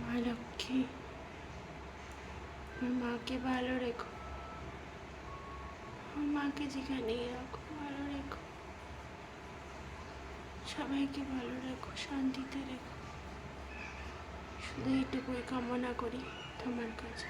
লক্ষ্মী আমার মাকে ভালো রেখো আমার মাকে যেখানেই রাখো ভালো রেখো সবাইকে ভালো রেখো শান্তিতে রেখো শুধু এইটুকুই কামনা করি তোমার কাছে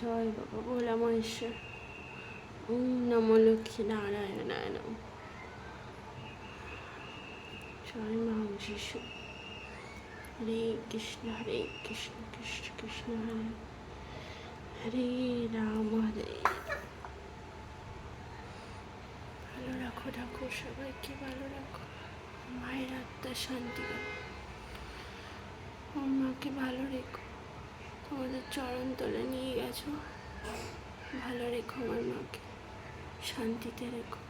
জয় বাবা, ভোলা মহেশ্বর। ওম নমো লক্ষ্মী নারায়ণায় নম। জয় মা শিশু। হরে কৃষ্ণ হরে কৃষ্ণ কৃষ্ণ কৃষ্ণ, হরে হরে রাম, হরে ভালো রাখো ঠাকুর সবাইকে ভালো রাখো। মায়ের আত্মার শান্তি রাখো আমার মাকে ভালো রেখো। তোমাদের চরণ তলে নিয়ে গেছো। ভালো রেখো আমার মাকে। শান্তিতে রেখো।